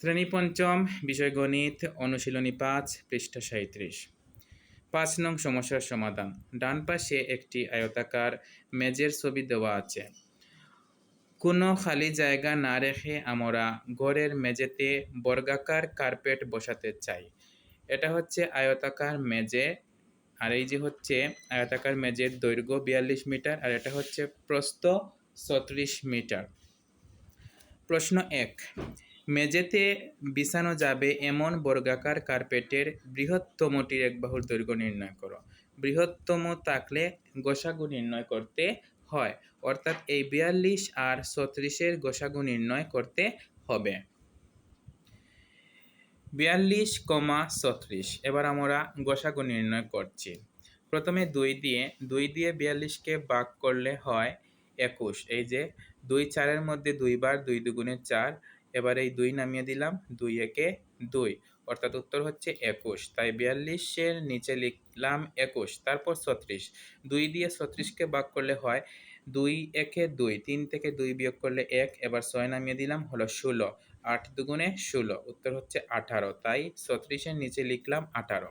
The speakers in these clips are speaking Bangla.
শ্রেণি পঞ্চম বিষয় গণিত, অনুশীলনী পাঁচ, পৃষ্ঠা সাঁত্রিশ পাঁচ নং সমস্যার সমাধান। ডান পাশে একটি আয়তাকার মেজের ছবি দেওয়া আছে। কোনো খালি জায়গা না রেখে আমরা ঘরের মেঝেতে বর্গাকার কার্পেট বসাতে চাই। এটা হচ্ছে আয়তাকার মেজে আর এই যে হচ্ছে আয়তাকার মেজের দৈর্ঘ্য বিয়াল্লিশ মিটার, আর এটা হচ্ছে প্রস্থ ছত্রিশ মিটার। প্রশ্ন এক মেঝেতে বিছানো যাবে এমন বর্গাকার কার্পেটের বৃহত্তমটির এক বাহুর দৈর্ঘ্য নির্ণয় করো। বৃহত্তম থাকলে গোসাগু নির্ণয় করতে হয়, অর্থাৎ এই বিয়াল্লিশ আর ছত্রিশের গোসাগু নির্ণয় করতে হবে। বিয়াল্লিশ কমা ছত্রিশ, এবার আমরা গোসাগু নির্ণয় করছি। প্রথমে দুই দিয়ে দুই দিয়ে বিয়াল্লিশকে ভাগ করলে হয় একুশ, এই যে দুই চারের মধ্যে দুইবার দুই দুগুণে চার এবার এই দুই নামিয়ে দিলাম, দুই একে দুই। অর্থাৎ উত্তর হচ্ছে একুশ। তাই বিয়াল্লিশের নিচে লিখলাম একুশ, তারপর ছত্রিশ। দুই দিয়ে ছত্রিশকে ভাগ করলে হয় দুই একে দুই। তিন থেকে দুই বিয়োগ করলে এক, এবার ছয় নামিয়ে দিলাম, হলো ষোলো। আট দুগুণে ষোলো, উত্তর হচ্ছে আঠারো। তাই ছত্রিশের নিচে লিখলাম আঠারো।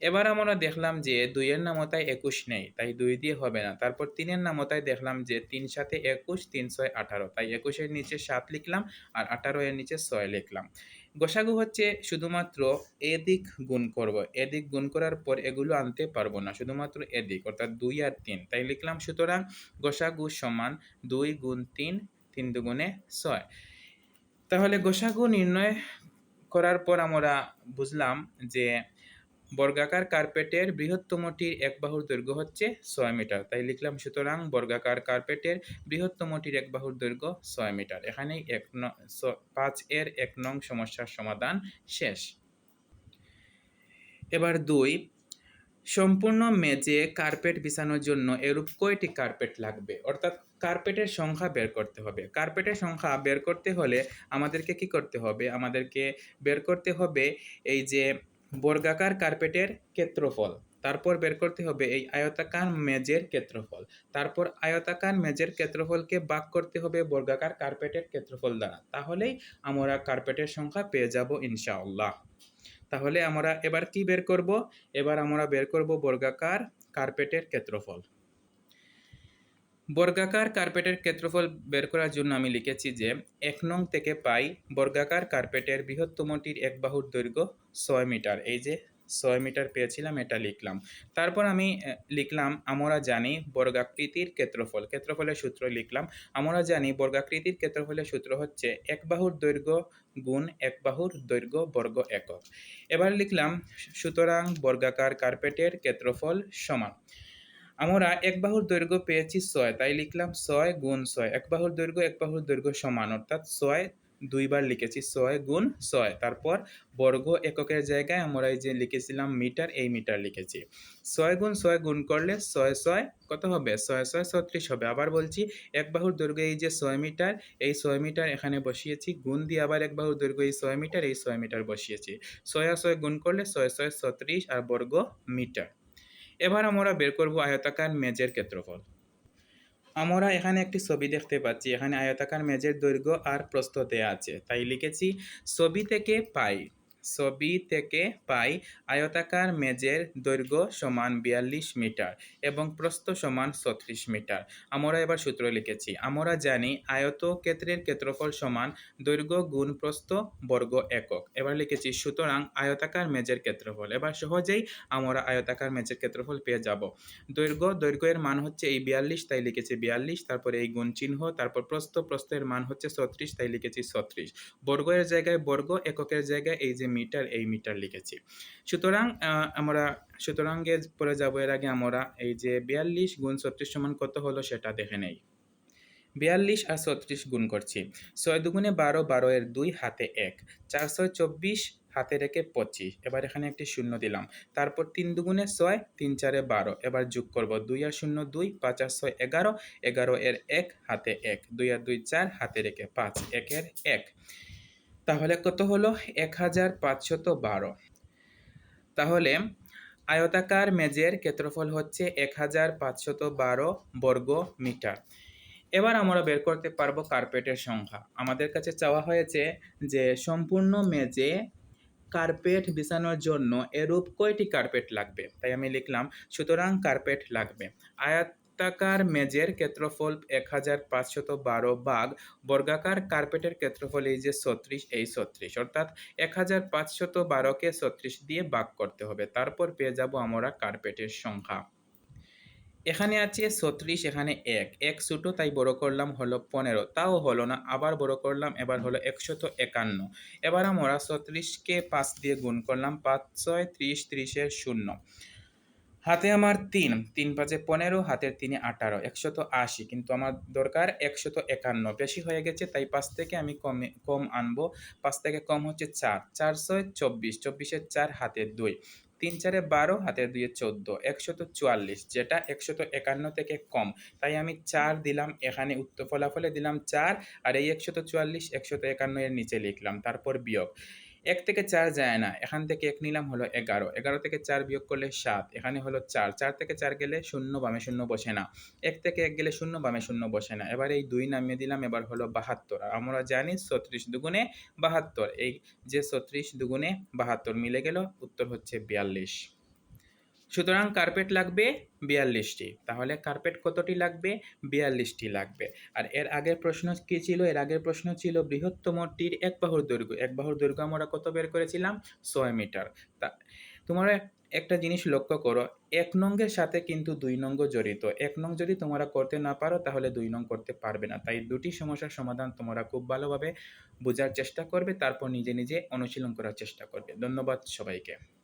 এবার আমরা দেখলাম যে দুইয়ের নামতায় একুশ নেই, তাই দুই দিয়ে হবে না। তারপর তিনের নামতায় দেখলাম যে তিন সাথে একুশ, তিন ছয় আঠারো। তাই একুশের নিচে সাত লিখলাম আর আঠারো এর নিচে ছয় লিখলাম। গোসাগু হচ্ছে শুধুমাত্র এদিক গুণ করব। এদিক গুণ করার পর এগুলো আনতে পারব না, শুধুমাত্র এদিক, অর্থাৎ দুই আর তিন। তাই লিখলাম সুতরাং গোসাগু সমান দুই গুণ তিন তিন দুগুণে ছয়। তাহলে গোসাগু নির্ণয় করার পর আমরা বুঝলাম যে বর্গাকার কার্পেটের বৃহত্তমটির এক বাহুর দৈর্ঘ্য হচ্ছে ছয় মিটার। তাই লিখলাম, সুতরাং বর্গাকার কার্পেটের বৃহত্তমটির এক বাহুর দৈর্ঘ্য ছয় মিটার। এখানেই এক পাঁচ এর এক নং সমস্যার সমাধান শেষ। এবার দুই, সম্পূর্ণ মেজে কার্পেট বিছানোর জন্য এরূপ কয়টি কার্পেট লাগবে? অর্থাৎ কার্পেটের সংখ্যা বের করতে হবে। কার্পেটের সংখ্যা বের করতে হলে আমাদেরকে কি করতে হবে? আমাদেরকে বের করতে হবে এই যে বর্গাকার কার্পেটের ক্ষেত্রফল। তারপর বের করতে হবে এই আয়তাকার মেজের ক্ষেত্রফল। তারপর আয়তাকার মেজের ক্ষেত্রফলকে বাক করতে হবে বর্গাকার কার্পেটের ক্ষেত্রফল দ্বারা। তাহলেই আমরা কার্পেটের সংখ্যা পেয়ে যাব ইনশাআল্লাহ। তাহলে আমরা এবার কি বের করব? এবার আমরা বের করব বর্গাকার কার্পেটের ক্ষেত্রফল। বর্গাকার কার্পেটের ক্ষেত্রফল বের করার জন্য আমি লিখেছি যে এক নং থেকে পাই বর্গাকার কার্পেটের বৃহত্তমটির এক বাহুর দৈর্ঘ্য ছয় মিটার। এই যে ছয় মিটার পেয়েছিলাম, এটা লিখলাম। তারপর আমি লিখলাম আমরা জানি বর্গাকৃতির ক্ষেত্রফল। ক্ষেত্রফলের সূত্র লিখলাম, আমরা জানি বর্গাকৃতির ক্ষেত্রফলের সূত্র হচ্ছে এক বাহুর দৈর্ঘ্য গুণ এক বাহুর দৈর্ঘ্য বর্গ একক। এবার লিখলাম, সুতরাং বর্গাকার কার্পেটের ক্ষেত্রফল সমান। আমরা এক বাহুর দৈর্ঘ্য পেয়েছি ছয়, তাই লিখলাম ছয় গুণ ছয়। এক বাহুর দৈর্ঘ্য, এক বাহুর দৈর্ঘ্য সমান, অর্থাৎ ছয় দুইবার লিখেছি, ছয় গুণ ছয়। তারপর বর্গ এককের জায়গায় আমরা এই যে লিখেছিলাম মিটার, এই মিটার লিখেছি। ছয় গুণ ছয় গুণ করলে ছয় ছয় কত হবে? ছয় ছয় ছত্রিশ হবে। আবার বলছি, এক বাহুর দৈর্ঘ্য এই যে ছয় মিটার, এই ছয় মিটার এখানে বসিয়েছি, গুণ দিয়ে আবার এক বাহুর দৈর্ঘ্য এই ছয় মিটার, এই ছয় মিটার বসিয়েছি। ছয় ছয় গুণ করলে ছয় ছয় ছত্রিশ আর বর্গ মিটার। এবার আমরা বের করব আয়তাকার মেজের ক্ষেত্রফল। আমরা এখানে একটি ছবি দেখতে পাচ্ছি। এখানে আয়তাকার মেজের দৈর্ঘ্য আর প্রস্থতে আছে। তাই লিখেছি, ছবি থেকে পাই। ছবি থেকে পাই আয়তাকার মেজের দৈর্ঘ্য সমান বিয়াল্লিশ মিটার এবং প্রস্থ সমান ছত্রিশ মিটার। আমরা এবার সূত্র লিখেছি। আমরা জানি আয়ত ক্ষেত্রের ক্ষেত্রফল সমান দৈর্ঘ্য গুণ প্রস্থ বর্গ একক। এবার লিখেছি, সুতরাং আয়তাকার মেজের ক্ষেত্রফল। এবার সহজেই আমরা আয়তাকার মেজের ক্ষেত্রফল পেয়ে যাব। দৈর্ঘ্য, দৈর্ঘ্যের মান হচ্ছে এই বিয়াল্লিশ, তাই লিখেছি বিয়াল্লিশ, তারপরে এই গুণ চিহ্ন, তারপর প্রস্থ, প্রস্থের মান হচ্ছে ছত্রিশ, তাই লিখেছি ছত্রিশ। বর্গের জায়গায় বর্গ, এককের জায়গায় এই যে মিটার, এই মিটার লিখেছি। সুতরাং আমরা সুতরাংয়ে পরে যাব এর আগে আমরা এই যে বিয়াল্লিশ গুণ ছত্রিশ সমান কত হলো সেটা দেখে নেই। বিয়াল্লিশ আর ছত্রিশ গুণ করছি। ছয় দুগুণে বারো বারো এর দুই হাতে এক। চারশো চব্বিশ হাতে রেখে পঁচিশ। এবার এখানে একটি শূন্য দিলাম। তারপর তিন দুগুণে ছয়, তিন চারে বারো। এবার যোগ করব দুই আর শূন্য দুই, পাঁচ আর ছয় এগারো। এগারো এর এক, হাতে এক। দুই আর দুই চার হাতে রেখে পাঁচ। একের এক। তাহলে কত হলো? এক হাজার পাঁচশত বারো। তাহলে আয়তাকার মেজের ক্ষেত্রফল হচ্ছে এক হাজার পাঁচশত বারো বর্গ মিটার। এবার আমরা বের করতে পারব কার্পেটের সংখ্যা। আমাদের কাছে চাওয়া হয়েছে যে সম্পূর্ণ মেজে কার্পেট বিছানোর জন্য এরূপ কয়টি কার্পেট লাগবে? তাই আমি লিখলাম, সুতরাং কার্পেট লাগবে। আয়াতাকার মেজের ক্ষেত্রফল এক হাজার পাঁচশত বারো বাঘ, বর্গাকার কার্পেটের ক্ষেত্রফল এই যে ছত্রিশ, এই ছত্রিশ। অর্থাৎ এক হাজার পাঁচশত বারোকে ছত্রিশ দিয়ে বাঘ করতে হবে। তারপর পেয়ে যাব আমরা কার্পেটের সংখ্যা। এখানে আছে ছত্রিশ, এখানে এক। এক ছোটো, তাই বড় করলাম হলো পনেরো। তাও হলো না, আবার বড় করলাম, এবার হলো একশত একান্ন। এবার আমরা ছত্রিশকে পাঁচ দিয়ে গুণ করলাম পাঁচ ছয় ত্রিশ, ত্রিশের শূন্য। হাতে আমার তিন তিন পাঁচে পনেরো, হাতের তিনে আঠারো, একশত আশি, কিন্তু আমার দরকার একশত একান্ন। বেশি হয়ে গেছে, তাই পাঁচ থেকে আমি কমে, কম আনব। পাঁচ থেকে কম হচ্ছে চার চার ছয় চব্বিশ, চব্বিশের চার, হাতের দুই, তিন চারে বারো, হাতের দুইয়ে চোদ্দ, একশত চুয়াল্লিশ, যেটা একশত একান্ন থেকে কম। তাই আমি চার দিলাম, এখানে উত্তর ফলাফলে দিলাম চার, আর এই একশত চুয়াল্লিশ, একশত একান্ন এর নিচে লিখলাম, তারপর বিয়োগ। এক থেকে চার যায় না। এখান থেকে এক নিলাম হলো এগারো। এগারো থেকে চার বিয়োগ করলে সাত। এখানে হলো চার। চার থেকে চার গেলে শূন্য, বামে শূন্য বসে না। এক থেকে এক গেলে শূন্য, বামে শূন্য বসে না। এবার এই দুই নামিয়ে দিলাম, এবার হলো বাহাত্তর। আমরা জানি ছত্রিশ দুগুণে বাহাত্তর। এই যে ছত্রিশ দুগুণে বাহাত্তর মিলে গেল, উত্তর হচ্ছে বিয়াল্লিশ। সুতরাং কার্পেট লাগবে বিয়াল্লিশটি। তাহলে কার্পেট কতটি লাগবে? বিয়াল্লিশটি লাগবে। আর এর আগের প্রশ্ন কি ছিল? এর আগের প্রশ্ন ছিল বৃহত্তমটির এক বাহুর দৈর্ঘ্য। এক বাহুর দৈর্ঘ্য আমরা কত বের করেছিলাম? ছয় মিটার। তা, তোমরা একটা জিনিস লক্ষ্য করো, এক নঙ্গের সাথে কিন্তু দুই নঙ্গ জড়িত। এক নং যদি তোমরা করতে না পারো, তাহলে দুই নং করতে পারবে না। তাই দুটি সমস্যার সমাধান তোমরা খুব ভালোভাবে বোঝার চেষ্টা করবে, তারপর নিজে নিজে অনুশীলন করার চেষ্টা করবে। ধন্যবাদ সবাইকে।